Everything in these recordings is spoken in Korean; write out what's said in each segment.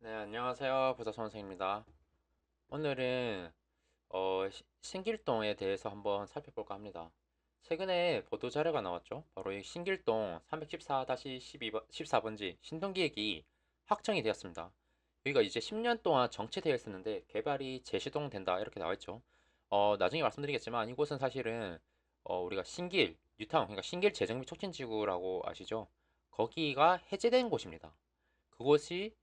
네, 안녕하세요. 부사 선생입니다. 오늘은 어, 시- 신길동에 대해서 한번 살펴볼까 합니다. 최근에 보도 자료가 나왔죠. 바로 이 신길동 314-12번, 14번지 신동기획이 확정이 되었습니다. 여기가 이제 10년 동안 정체되어 있었는데 개발이 재시동된다 이렇게 나와 있죠. 어, 나중에 말씀드리겠지만 이곳은 사실은 어, 우리가 신길, 뉴타운, 그러니까 신길 재정비 촉진지구라고 아시죠? 거기가 해제된 곳입니다. 그곳이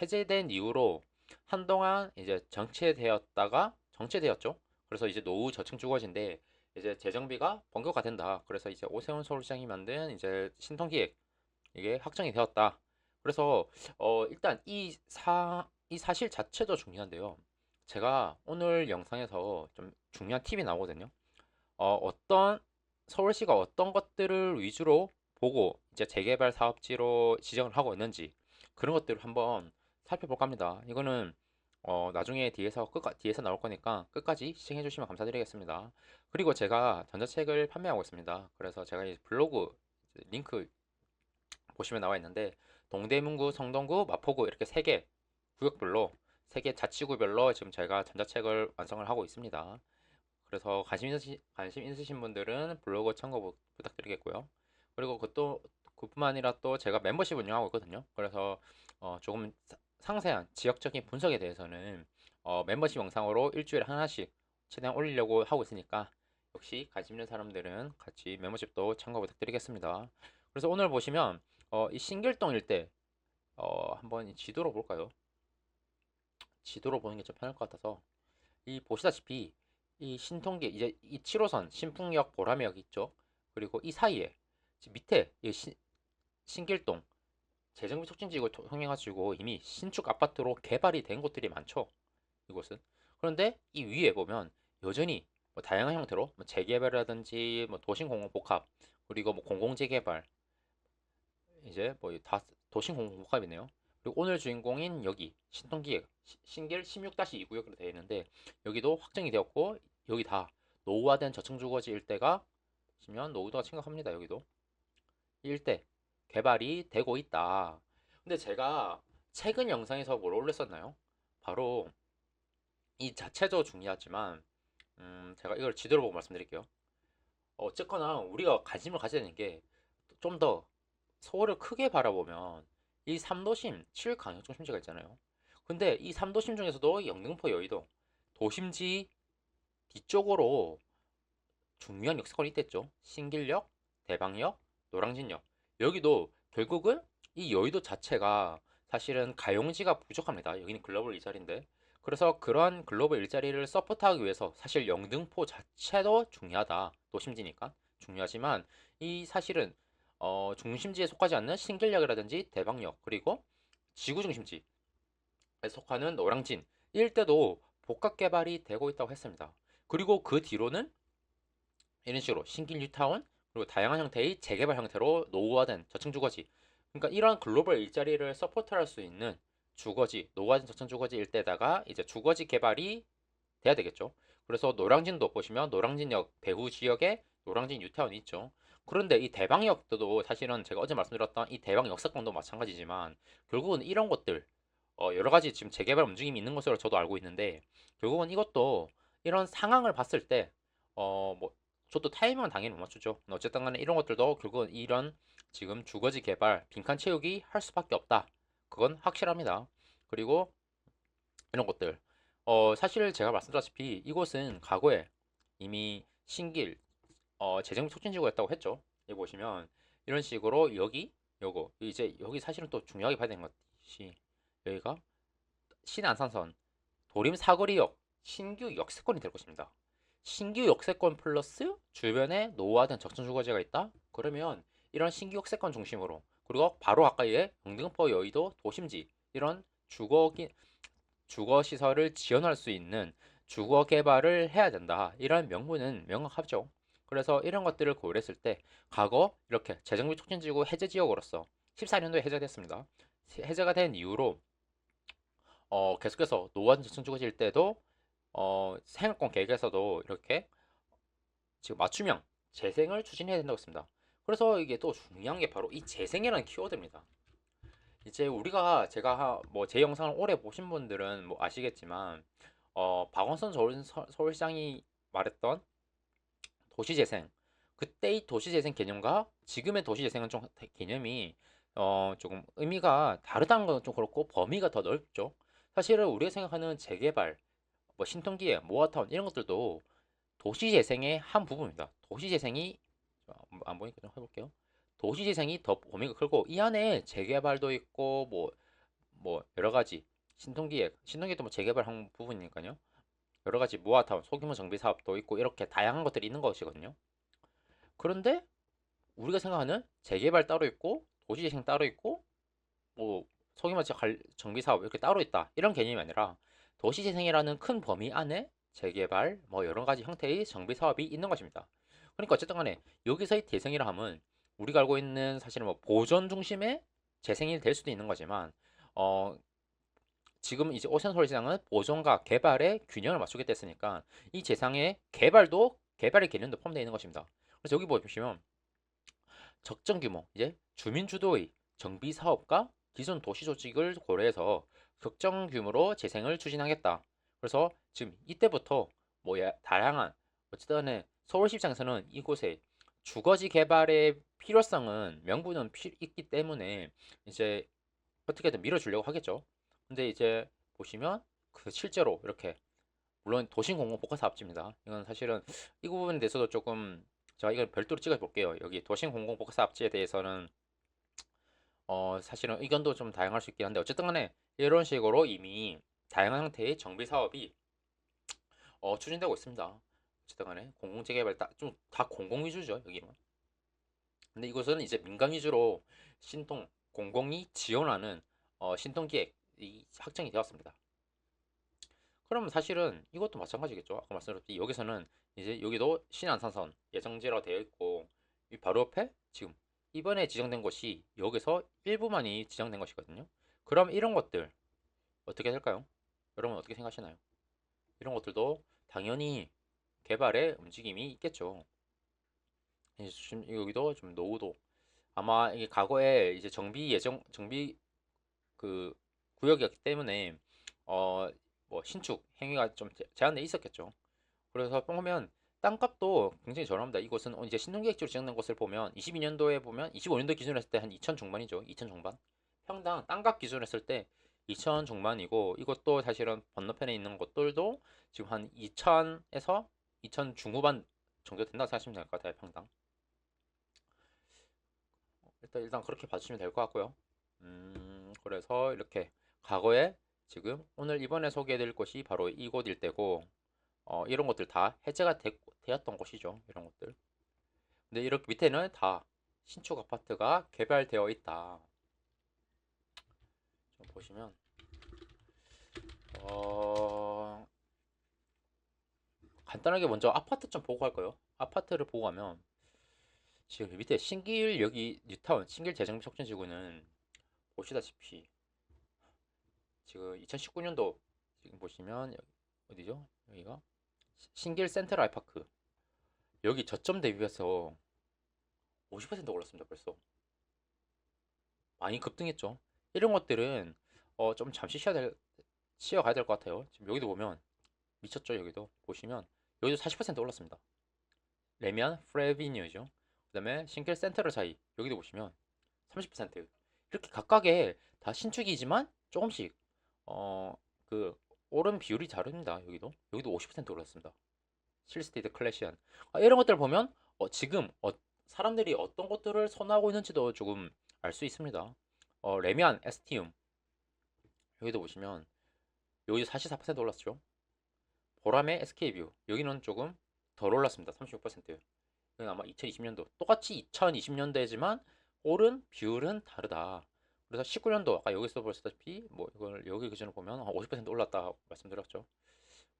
해제된 이후로 한동안 이제 정체되었다가 정체되었죠. 그래서 이제 노후 저층 주거지인데 이제 재정비가 본격화 된다. 그래서 이제 오세훈 서울시장이 만든 이제 신통기획 이게 확정이 되었다. 그래서 어 일단 이 사 이 사실 자체도 중요한데요. 제가 오늘 영상에서 좀 중요한 팁이 나오거든요. 어 어떤 서울시가 어떤 것들을 위주로 보고 이제 재개발 사업지로 지정을 하고 있는지 그런 것들을 한번 살펴볼까 합니다. 이거는 어, 나중에 뒤에서 끝까 뒤에서 나올 거니까 끝까지 시청해 주시면 감사드리겠습니다. 그리고 제가 전자책을 판매하고 있습니다. 그래서 제가 이 블로그 링크 보시면 나와 있는데 동대문구, 성동구, 마포구 이렇게 세 개 구역별로 세 개 자치구별로 지금 제가 전자책을 완성을 하고 있습니다. 그래서 관심 있으시, 관심 있으신 분들은 블로그 참고 부- 부탁드리겠고요. 그리고 그것도 그뿐만 아니라 또 제가 멤버십 운영하고 있거든요. 그래서 어, 조금 사- 상세한 지역적인 분석에 대해서는 어, 멤버십 영상으로 일주일에 하나씩 최대한 올리려고 하고 있으니까 역시 관심 있는 사람들은 같이 멤버십도 참고 부탁드리겠습니다. 그래서 오늘 보시면 어, 이 신길동 일대 어, 한번 이 지도로 볼까요? 지도로 보는 게 좀 편할 것 같아서 이 보시다시피 이 신통계 이제 이 7호선 신풍역 보라매역 있죠. 그리고 이 사이에 밑에 이 신, 신길동 재정비 촉진지구 통해 가지고 이미 신축 아파트로 개발이 된 곳들이 많죠. 이곳은. 그런데 이 위에 보면 여전히 뭐 다양한 형태로 뭐 재개발이라든지 뭐 도심공원 복합 그리고 뭐 공공재개발 이제 뭐 다 도심공원 복합이네요. 그리고 오늘 주인공인 여기 신통기획 시- 신길 16-2구역으로 되어 있는데 여기도 확정이 되었고 여기 다 노후화된 저층주거지 일대가 보시면 노후도가 심각합니다. 여기도 이 일대 개발이 되고 있다. 근데 제가 최근 영상에서 뭘 올렸었나요? 바로 이 자체도 중요하지만 음, 제가 이걸 지도로 보고 말씀드릴게요. 어쨌거나 우리가 관심을 가져야 되는 게 좀 더 서울을 크게 바라보면 이 3도심 7강역 중심지가 있잖아요. 근데 이 3도심 중에서도 영등포 여의도 도심지 뒤쪽으로 중요한 역세권이 있댔죠. 신길역, 대방역, 노량진역. 여기도 결국은 이 여의도 자체가 사실은 가용지가 부족합니다. 여기는 글로벌 일자리인데. 그래서 그러한 글로벌 일자리를 서포트하기 위해서 사실 영등포 자체도 중요하다. 도심지니까 중요하지만 이 사실은 어, 중심지에 속하지 않는 신길역이라든지 대방역 그리고 지구 중심지에 속하는 노량진 일대도 복합 개발이 되고 있다고 했습니다. 그리고 그 뒤로는 이런 식으로 신길 뉴타운 그리고 다양한 형태의 재개발 형태로 노후화된 저층 주거지 그러니까 이러한 글로벌 일자리를 서포트할 수 있는 주거지 노후화된 저층 주거지 일대에다가 이제 주거지 개발이 돼야 되겠죠. 그래서 노량진도 보시면 노량진역 배후 지역에 노량진 뉴타운이 있죠. 그런데 이 대방역도 사실은 제가 어제 말씀드렸던 이 대방 역세권도 마찬가지지만 결국은 이런 것들 어, 여러 가지 지금 재개발 움직임이 있는 것으로 저도 알고 있는데 결국은 이것도 이런 상황을 봤을 때 어, 뭐 저도 타이밍은 당연히 못 맞추죠. 어쨌든 간에 이런 것들도 결국은 이런 지금 주거지 개발, 빈칸 채우기 할 수밖에 없다. 그건 확실합니다. 그리고 이런 것들. 어, 사실 제가 말씀드렸다시피 이곳은 과거에 이미 신길, 어, 재정비 촉진지구였다고 했죠. 여기 보시면 이런 식으로 여기, 요거, 이제 여기 사실은 또 중요하게 봐야 되는 것이 여기가 신안산선, 도림 사거리역, 신규 역세권이 될 것입니다. 신규 역세권 플러스 주변에 노후화된 적정 주거지가 있다? 그러면 이런 신규 역세권 중심으로 그리고 바로 가까이에 영등포 여의도 도심지 이런 주거 주거 시설을 지원할 수 있는 주거 개발을 해야 된다. 이런 명분은 명확하죠. 그래서 이런 것들을 고려했을 때 과거 이렇게 재정비 촉진지구 해제 지역으로서 14년도에 해제됐습니다. 해제가 된 이후로 어, 계속해서 노후화된 저층 주거지일 때도 어, 생활권 계획에서도 이렇게 지금 맞춤형 재생을 추진해야 된다고 했습니다. 그래서 이게 또 중요한 게 바로 이 재생이라는 키워드입니다. 이제 우리가 제가 뭐 제 영상을 오래 보신 분들은 뭐 아시겠지만 어 박원순 서울, 서- 서울 시장이 말했던 도시재생 그때의 도시재생 개념과 지금의 도시재생은 좀 다- 개념이 어 조금 의미가 다르다는 건 좀 그렇고 범위가 더 넓죠. 사실은 우리가 생각하는 재개발, 뭐 신통기획, 모아타운 이런 것들도 도시재생의 한 부분입니다. 도시재생이 어, 안 보니까 좀 해볼게요. 도시재생이 더 범위가 크고 이 안에 재개발도 있고 뭐뭐 여러 가지 신통기획, 신통기획도 뭐 재개발 한 부분이니까요. 여러 가지 모아타운, 소규모 정비 사업도 있고 이렇게 다양한 것들이 있는 것이거든요. 그런데 우리가 생각하는 재개발 따로 있고 도시재생 따로 있고 뭐 소규모 관- 정비 사업 이렇게 따로 있다 이런 개념이 아니라 도시재생이라는 큰 범위 안에 재개발 뭐 여러 가지 형태의 정비 사업이 있는 것입니다. 그러니까 어쨌든 간에 여기서의 대생이라 함은 우리가 알고 있는 사실은 뭐 보존 중심의 재생이 될 수도 있는 거지만 어 지금 이제 오션 서울시장은 보존과 개발의 균형을 맞추겠다 했으니까 이 재상의 개발도 개발의 개념도 포함되어 있는 것입니다. 그래서 여기 보시면 적정 규모 이제 주민 주도의 정비 사업과 기존 도시 조직을 고려해서 적정 규모로 재생을 추진하겠다. 그래서 지금 이때부터 뭐 야- 다양한 어쨌든 간에 서울시 입장에서는 이곳에 주거지 개발의 필요성은 명분은 피- 있기 때문에 이제 어떻게든 밀어주려고 하겠죠. 근데 이제 보시면 그 실제로 이렇게 물론 도심 공공 복합 사업지입니다. 이건 사실은 이 부분에 대해서도 조금 제가 이걸 별도로 찍어 볼게요. 여기 도심 공공 복합 사업지에 대해서는 어 사실은 의견도 좀 다양할 수 있긴 한데 어쨌든 간에 이런 식으로 이미 다양한 형태의 정비 사업이 어 추진되고 있습니다. 어쨌든 간에 공공재개발 좀 다 공공 위주죠, 여기는. 근데 이곳은 이제 민간 위주로 신통 공공이 지원하는 어, 신통 기획이 확정이 되었습니다. 그러면 사실은 이것도 마찬가지겠죠. 아까 말씀드렸듯이 여기서는 이제 여기도 신안산선 예정지로 되어 있고 이 바로 옆에 지금 이번에 지정된 곳이 여기서 일부만이 지정된 것이거든요. 그럼 이런 것들 어떻게 될까요? 여러분 어떻게 생각하시나요? 이런 것들도 당연히 개발의 움직임이 있겠죠. 지금 여기도 좀 노후도 아마 이게 과거에 이제 정비 예정 정비 그 구역이었기 때문에 어 뭐 신축 행위가 좀 제- 제한돼 있었겠죠. 그래서 보면 땅값도 굉장히 저렴합니다. 이곳은 이제 신혼계획지로 지정된 곳을 보면 22년도에 보면 25년도 기준으로 했을 때 한 2천 중반이죠. 2천 중반. 평당 땅값 기준으로 했을 때 2천 중반이고 이것도 사실은 건너편에 있는 곳들도 지금 한 2천에서 2천 중후반 정도 된다고 생각하시면 될 것 같아요. 평당. 일단 일단 그렇게 봐주시면 될 것 같고요. 음, 그래서 이렇게 과거에 지금 오늘 이번에 소개해드릴 곳이 바로 이곳 일대고 어, 이런 것들 다 해제가 되, 되었던 곳이죠. 이런 것들. 근데 이렇게 밑에는 다 신축 아파트가 개발되어 있다. 좀 보시면 어, 간단하게 먼저 아파트 좀 보고 갈까요? 아파트를 보고 가면 지금 밑에 신길 여기 뉴타운 신길 재정비 촉진지구는 보시다시피 지금 2019년도 지금 보시면 어디죠? 여기가 시- 신길 센트럴 아이파크 여기 저점 대비해서 50% 올랐습니다 벌써 많이 급등했죠 이런 것들은 어, 좀 잠시 쉬어야 될, 쉬어가야 될 것 같아요. 지금 여기도 보면 미쳤죠 여기도. 보시면 여기도 40% 올랐습니다. 레미안 프레비뉴죠. 그 다음에 신길 센트럴 사이 여기도 보시면 30% 이렇게 각각의 다 신축이지만 조금씩 어 그 오른 비율이 다릅니다 여기도. 여기도 50% 올랐습니다. 실스테이트 클래시안. 아, 이런 것들 보면 어, 지금 어, 사람들이 어떤 것들을 선호하고 있는지도 조금 알 수 있습니다 어, 레미안 에스티움 여기도 보시면 여기도 44% 올랐죠 보람의 SK뷰 여기는 조금 덜 올랐습니다 36% 이건 아마 2020년도 똑같이 2020년도이지만 오른 비율은 다르다. 그래서 19년도 아까 여기서 보시다시피 뭐 이걸 여기 기준으로 보면 한50% 올랐다 말씀드렸죠.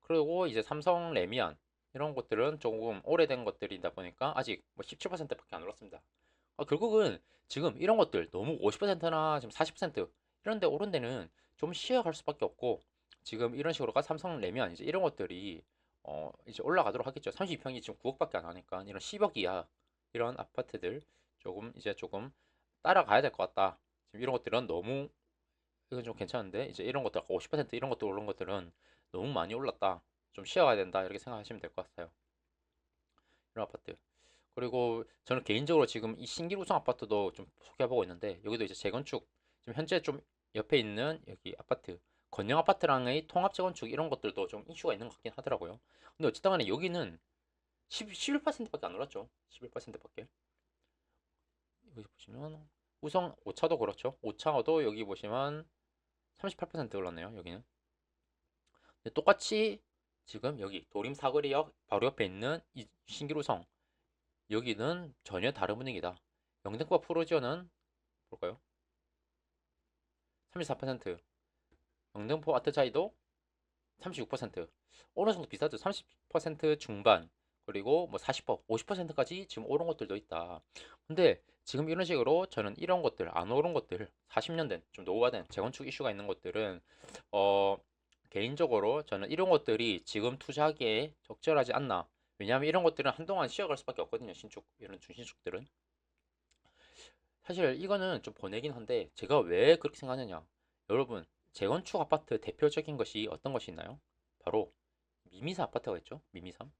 그리고 이제 삼성 레미안 이런 것들은 조금 오래된 것들이다 보니까 아직 뭐 17%밖에 안 올랐습니다. 아, 결국은 지금 이런 것들 너무 50%나 지금 40% 이런 데 오른 데는 좀 쉬어갈 수밖에 없고 지금 이런 식으로가 삼성 레미안 이제 이런 것들이 어 이제 올라가도록 하겠죠. 32평이 지금 9억밖에 안 하니까 이런 10억 이하 이런 아파트들 조금 이제 조금 따라가야 될 것 같다. 지금 이런 것들은 너무 이건 좀 괜찮은데 이제 이런 것들 아까 50% 이런 것도 오른 것들은 너무 많이 올랐다. 좀 쉬어가야 된다 이렇게 생각하시면 될 것 같아요. 이런 아파트. 그리고 저는 개인적으로 지금 이 신길 우성 아파트도 좀 소개해보고 있는데 여기도 이제 재건축 지금 현재 좀 옆에 있는 여기 아파트 건영 아파트랑의 통합 재건축 이런 것들도 좀 이슈가 있는 것 같긴 하더라고요. 근데 어쨌든 간에 여기는 10, 11%밖에 안 올랐죠. 11%밖에. 여기 보시면 우성 5차도 그렇죠. 5차도 여기 보시면 38% 올랐네요. 여기는. 똑같이 지금 여기 도림 사거리역 바로 옆에 있는 이 신기루성 여기는 전혀 다른 분위기다. 영등포 프로지오는 볼까요? 34% 영등포 아트자이도 36% 어느 정도 비싸죠. 30% 중반 그리고 뭐 40%, 50%까지 지금 오른 것들도 있다. 근데 지금 이런 식으로 저는 이런 것들 안 오른 것들 40년 된 좀 노후화된 재건축 이슈가 있는 것들은 어 개인적으로 저는 이런 것들이 지금 투자하기에 적절하지 않나. 왜냐하면 이런 것들은 한동안 쉬어갈 수밖에 없거든요. 신축 이런 중신축들은. 사실 이거는 좀 보내긴 한데 제가 왜 그렇게 생각하느냐. 여러분 재건축 아파트 대표적인 것이 어떤 것이 있나요? 바로 미미삼 아파트가 있죠. 미미삼.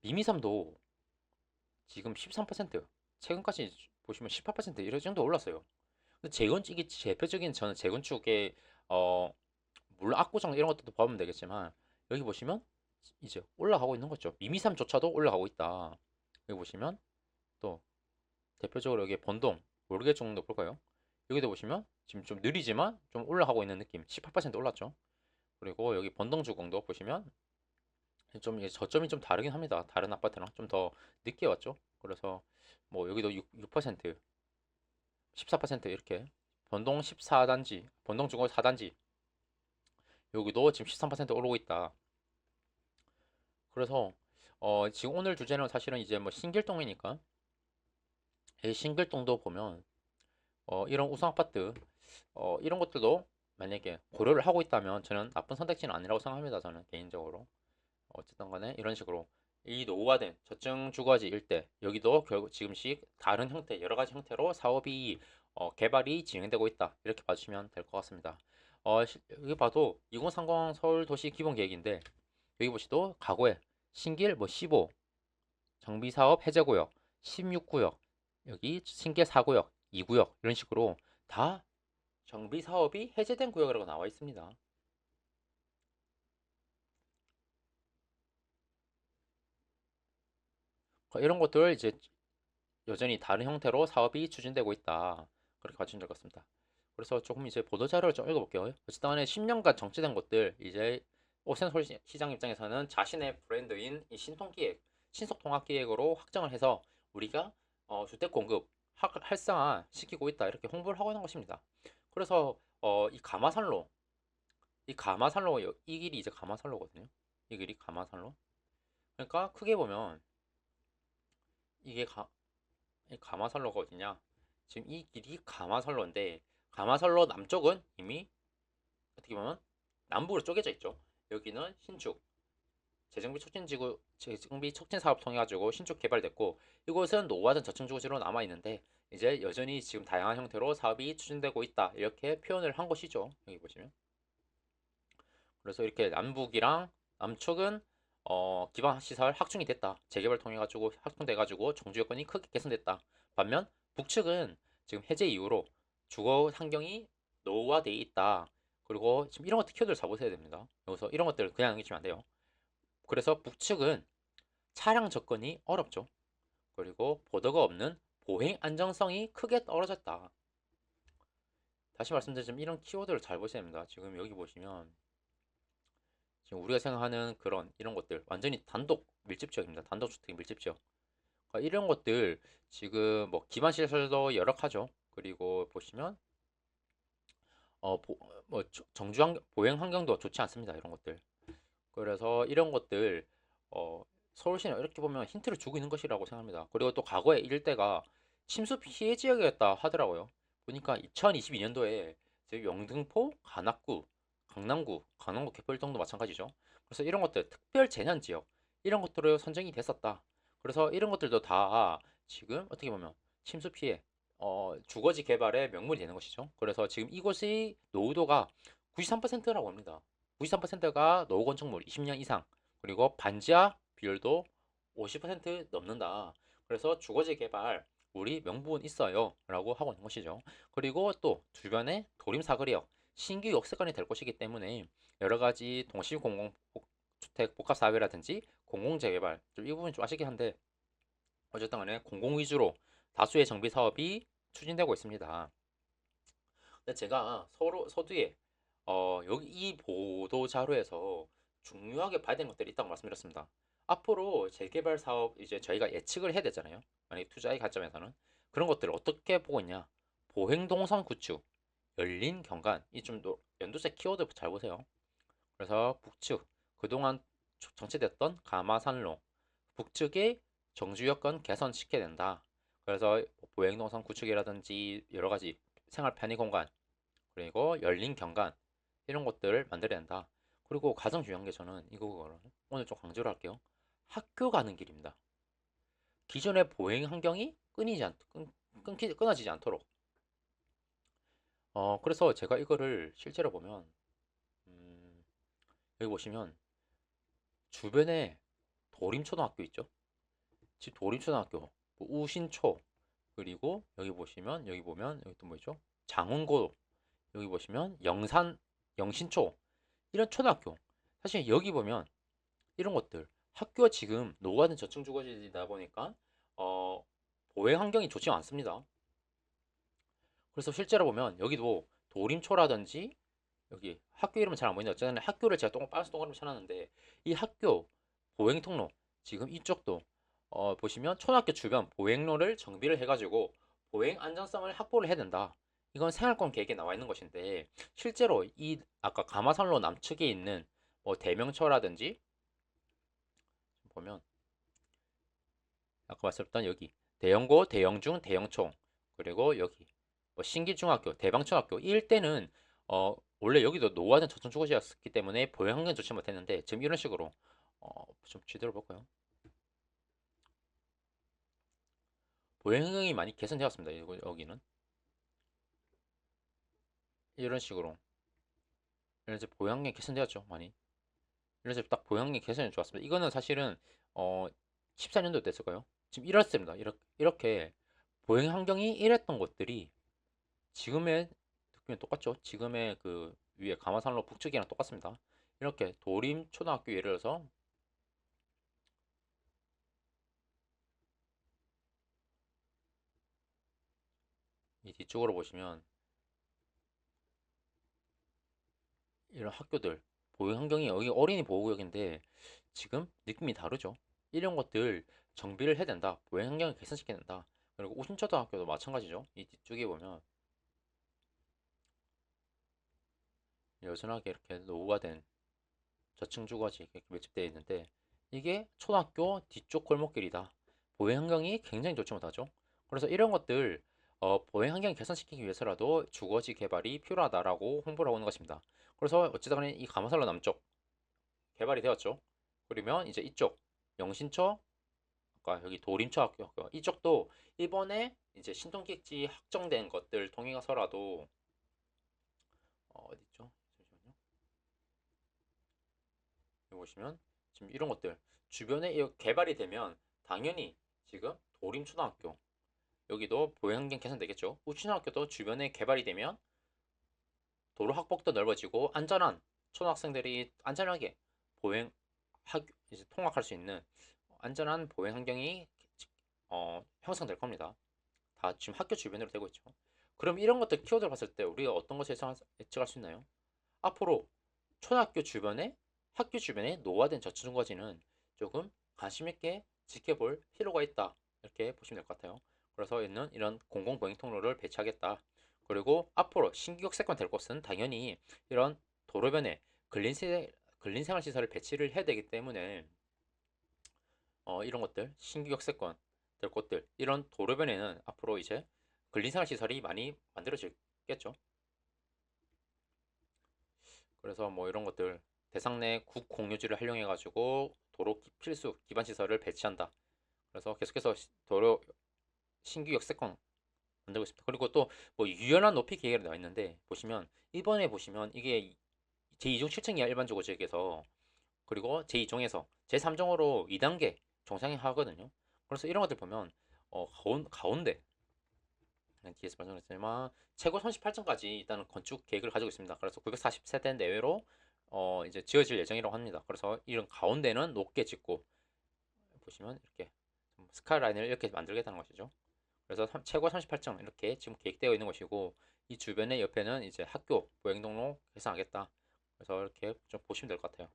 미미삼도 지금 13% 최근까지 보시면 18% 이런 정도 올랐어요. 근데 재건축이 대표적인 저는 재건축의 어 물론 압구정 이런 것들도 보면 되겠지만 여기 보시면 이제 올라가고 있는 거죠. 미미삼조차도 올라가고 있다. 여기 보시면 또 대표적으로 여기 번동 모르게 정도 볼까요? 여기도 보시면 지금 좀 느리지만 좀 올라가고 있는 느낌. 18% 올랐죠. 그리고 여기 번동 주공도 보시면 좀 저점이 좀 다르긴 합니다. 다른 아파트랑 좀 더 늦게 왔죠. 그래서 뭐 여기도 6, 6% 14% 이렇게 번동 14단지, 번동 주거 4단지 여기도 지금 13% 오르고 있다. 그래서 어 지금 오늘 주제는 사실은 이제 뭐 신길동이니까 이 신길동도 보면 어 이런 우성 아파트 어 이런 것들도 만약에 고려를 하고 있다면 저는 나쁜 선택지는 아니라고 생각합니다. 저는 개인적으로 어쨌든 간에 이런 식으로 이 노후화된 저층 주거지 일대 여기도 결국 지금씩 다른 형태 여러 가지 형태로 사업이 어, 개발이 진행되고 있다 이렇게 봐주시면 될 것 같습니다. 어, 시- 여기 봐도 2030 서울 도시 기본 계획인데 여기 보시도 과거에 신길 뭐 15 정비 사업 해제 구역 16구역 여기 신길 4구역 2구역 이런 식으로 다 정비 사업이 해제된 구역이라고 나와 있습니다. 어, 이런 것들 이제 여전히 다른 형태로 사업이 추진되고 있다. 그렇게 봐주시면 될 것 같습니다. 그래서 조금 이제 보도 자료를 좀 읽어볼게요. 어쨌든 간에 10년간 정체된 것들 이제 시- 시장 입장에서는 자신의 브랜드인 이 신통기획, 신속통합기획으로 확정을 해서 우리가 어, 주택 공급 학- 활성화 시키고 있다 이렇게 홍보를 하고 있는 것입니다. 그래서 어, 이 가마산로, 이 가마산로 여- 이 길이 이제 가마산로거든요. 이 길이 가마산로. 그러니까 크게 보면 이게 가, 이 가마산로가 어디냐? 지금 이 길이 가마산로인데 가마산로 남쪽은 이미 어떻게 보면 남북으로 쪼개져 있죠. 여기는 신축 재정비 촉진 지구 재정비 촉진 사업 통해 가지고 신축 개발됐고 이곳은 노후화된 저층 주거지로 남아 있는데 이제 여전히 지금 다양한 형태로 사업이 추진되고 있다 이렇게 표현을 한 것이죠. 여기 보시면 그래서 이렇게 남북이랑 남쪽은 어, 기반 시설 확충이 됐다. 재개발 통해 가지고 확충돼 가지고 정주 여건이 크게 개선됐다. 반면 북측은 지금 해제 이후로 주거 환경이 노후화돼 있다. 그리고 지금 이런 것들 키워드를 잘 보셔야 됩니다. 여기서 이런 것들을 그냥 남기시면 안 돼요. 그래서 북측은 차량 접근이 어렵죠. 그리고 보도가 없는 보행 안정성이 크게 떨어졌다. 다시 말씀드리자면 이런 키워드를 잘 보셔야 됩니다. 지금 여기 보시면 지금 우리가 생각하는 그런 이런 것들 완전히 단독 밀집 지역입니다. 단독 주택 밀집 지역. 그러니까 이런 것들 지금 뭐 기반 시설도 열악하죠. 그리고 보시면 어, 보, 뭐 저- 정주 환 보행 환경도 좋지 않습니다. 이런 것들. 그래서 이런 것들 어, 서울시는 이렇게 보면 힌트를 주고 있는 것이라고 생각합니다. 그리고 또 과거에 때가 침수 피해 지역이었다 하더라고요. 보니까 2022년도에 영등포, 관악구, 강남구, 강남구 개포일동도 마찬가지죠. 그래서 이런 것들 특별 재난 지역 이런 것들로 선정이 됐었다. 그래서 이런 것들도 다 지금 어떻게 보면 침수 피해 어, 주거지 개발의 명물이 되는 것이죠. 그래서 지금 이곳의 노후도가 93%라고 합니다. 93%가 노후 건축물 20년 이상 그리고 반지하 비율도 50% 넘는다. 그래서 주거지 개발 우리 명분 있어요 라고 하고 있는 것이죠. 그리고 또 주변에 도림 사거리역 신규 역세권이 될 것이기 때문에 여러 가지 동시 공공 주택 복합 사업이라든지 공공 재개발 좀 이 부분 좀 아쉽긴 한데 어쨌든 간에 공공 위주로 다수의 정비 사업이 추진되고 있습니다. 근데 제가 서로 서두에 어, 여기 이 보도 자료에서 중요하게 봐야 되는 것들이 있다고 말씀드렸습니다. 앞으로 재개발 사업 이제 저희가 예측을 해야 되잖아요. 만약 투자의 관점에서는 그런 것들을 어떻게 보고 있냐? 보행동선 구축, 열린 경관 이 좀 연두색 키워드 잘 보세요. 그래서 북측 그동안 정체됐던 가마산로 북측의 정주 여건 개선시켜야 된다. 그래서 보행동선 구축이라든지 여러 가지 생활 편의 공간 그리고 열린 경관 이런 것들을 만들어야 된다. 그리고 가장 중요한 게 저는 이거 오늘 좀 강조를 할게요. 학교 가는 길입니다. 기존의 보행 환경이 끊이지 않, 끊, 끊기, 끊어지지 않도록. 어, 그래서 제가 이거를 실제로 보면, 음, 여기 보시면, 주변에 도림초등학교 있죠? 집 도림초등학교, 뭐 우신초, 그리고 여기 보시면, 여기 보면, 여기 또 뭐 있죠? 장훈고, 여기 보시면, 영산, 영신초, 이런 초등학교. 사실 여기 보면, 이런 것들, 학교가 지금 노후화된 저층 주거지다 보니까 어, 보행 환경이 좋지 않습니다. 그래서 실제로 보면 여기도 도림초라든지 여기 학교 이름은 잘 안 보이는데 어쨌든 학교를 제가 동, 빨간색 동그라미 쳐놨는데 이 학교 보행 통로 지금 이쪽도 어, 보시면 초등학교 주변 보행로를 정비를 해가지고 보행 안전성을 확보를 해야 된다. 이건 생활권 계획에 나와 있는 것인데 실제로 이 아까 가마산로 남측에 있는 뭐 대명초라든지 보면 아까 말씀드렸던 여기 대형고, 대형중, 대형총 그리고 여기 뭐 신기중학교, 대방초등학교 일때는 어 원래 여기도 노화된 저층 주거지였기 때문에 보행 환경 좋지 못했는데 지금 이런 식으로 어좀 제대로 볼까요? 보행 환경이 많이 개선되었습니다. 여기는 이런 식으로 이런 이제 보행 환경이 개선되었죠 많이 그래서 딱 보형이 개선이 좋았습니다. 이거는 사실은 어 14년도 됐을까요? 지금 이렇습니다. 이렇게, 이렇게 보행 환경이 이랬던 것들이 지금의 느낌이 똑같죠? 지금의 그 위에 가마산로 북측이랑 똑같습니다. 이렇게 도림 초등학교 예를 들어서 이 뒤쪽으로 보시면 이런 학교들 보행 환경이 여기 어린이 보호구역인데 지금 느낌이 다르죠. 이런 것들 정비를 해야 된다. 보행 환경을 개선시켜야 된다. 그리고 우신초등학교도 마찬가지죠. 이 뒤쪽에 보면 여전하게 이렇게 노후화된 저층 주거지 이렇게 밀집되어 있는데 이게 초등학교 뒤쪽 골목길이다. 보행 환경이 굉장히 좋지 못하죠. 그래서 이런 것들 어, 보행 환경 개선시키기 위해서라도 주거지 개발이 필요하다라고 홍보를 하고 있는 것입니다. 그래서 간에 이 가마살로 남쪽 개발이 되었죠. 그러면 이제 이쪽 영신초 아까 여기 도림초 학교 이쪽도 이번에 이제 신동객지 확정된 것들 통해서라도 어, 어디 있죠? 잠시만요. 여기 보시면 지금 이런 것들 주변에 개발이 되면 당연히 지금 도림초등학교 여기도 보행환경 개선되겠죠. 우초등학교도 주변에 개발이 되면 도로 확복도 넓어지고 안전한 초등학생들이 안전하게 보행 학 이제 통학할 수 있는 안전한 보행 환경이 어, 형성될 겁니다. 다 지금 학교 주변으로 되고 있죠. 그럼 이런 것들 키워드를 봤을 때 우리가 어떤 것을 예측할 수 있나요? 앞으로 초등학교 주변에 학교 주변에 노화된 저층거지는 조금 관심 있게 지켜볼 필요가 있다 이렇게 보시면 될 것 같아요. 그래서 있는 이런 공공 보행 통로를 배치하겠다. 그리고 앞으로 신규 역 세권 될 곳은 당연히 이런 도로변에 근린세, 근린생활시설을 배치를 해야 되기 때문에 어, 이런 것들 신규 역 세권 될 곳들 이런 도로변에는 앞으로 이제 근린생활시설이 많이 만들어지겠죠. 그래서 뭐 이런 것들 대상 내 국공유지를 활용해 가지고 도로 필수 기반 시설을 배치한다. 그래서 계속해서 도로 신규 역세권 만들고 있습니다. 그리고 또 뭐 유연한 높이 계획이 나와 있는데 보시면 이번에 보시면 이게 제2종 7층이야 일반적으로 지역에서 그리고 제2종에서 제3종으로 2단계 종상이 하거든요. 그래서 이런 것들 보면 어, 가운, 가운데 뒤에서 말씀드렸지만 최고 38층까지 일단은 건축 계획을 가지고 있습니다. 그래서 940세대 내외로 어, 이제 지어질 예정이라고 합니다. 그래서 이런 가운데는 높게 짓고 보시면 이렇게 좀 스카이라인을 이렇게 만들겠다는 것이죠. 그래서 삼- 최고 38층 이렇게 지금 계획되어 있는 것이고 이 주변에 옆에는 이제 학교 보행동로 개선하겠다. 그래서 이렇게 좀 보시면 될 것 같아요.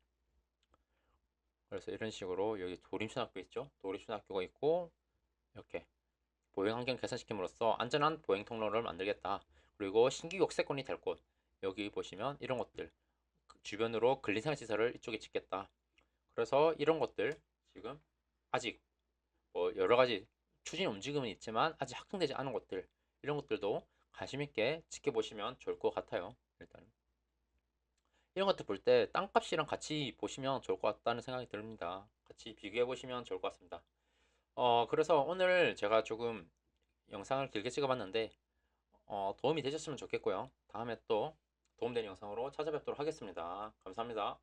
그래서 이런 식으로 여기 도림초등학교 있죠? 도림초등학교가 있고 이렇게 보행 환경 개선시킴으로써 안전한 보행 통로를 만들겠다. 그리고 신규 역세권이 될 곳. 여기 보시면 이런 것들 그 주변으로 근린생활 시설을 이쪽에 짓겠다. 그래서 이런 것들 지금 아직 뭐 여러 가지 추진 움직임은 있지만 아직 확정되지 않은 것들 이런 것들도 관심 있게 지켜보시면 좋을 것 같아요. 일단 이런 것들 볼 때 땅값이랑 같이 보시면 좋을 것 같다는 생각이 듭니다. 같이 비교해 보시면 좋을 것 같습니다. 어, 그래서 오늘 제가 조금 영상을 길게 찍어봤는데 어, 도움이 되셨으면 좋겠고요. 다음에 또 도움되는 영상으로 찾아뵙도록 하겠습니다. 감사합니다.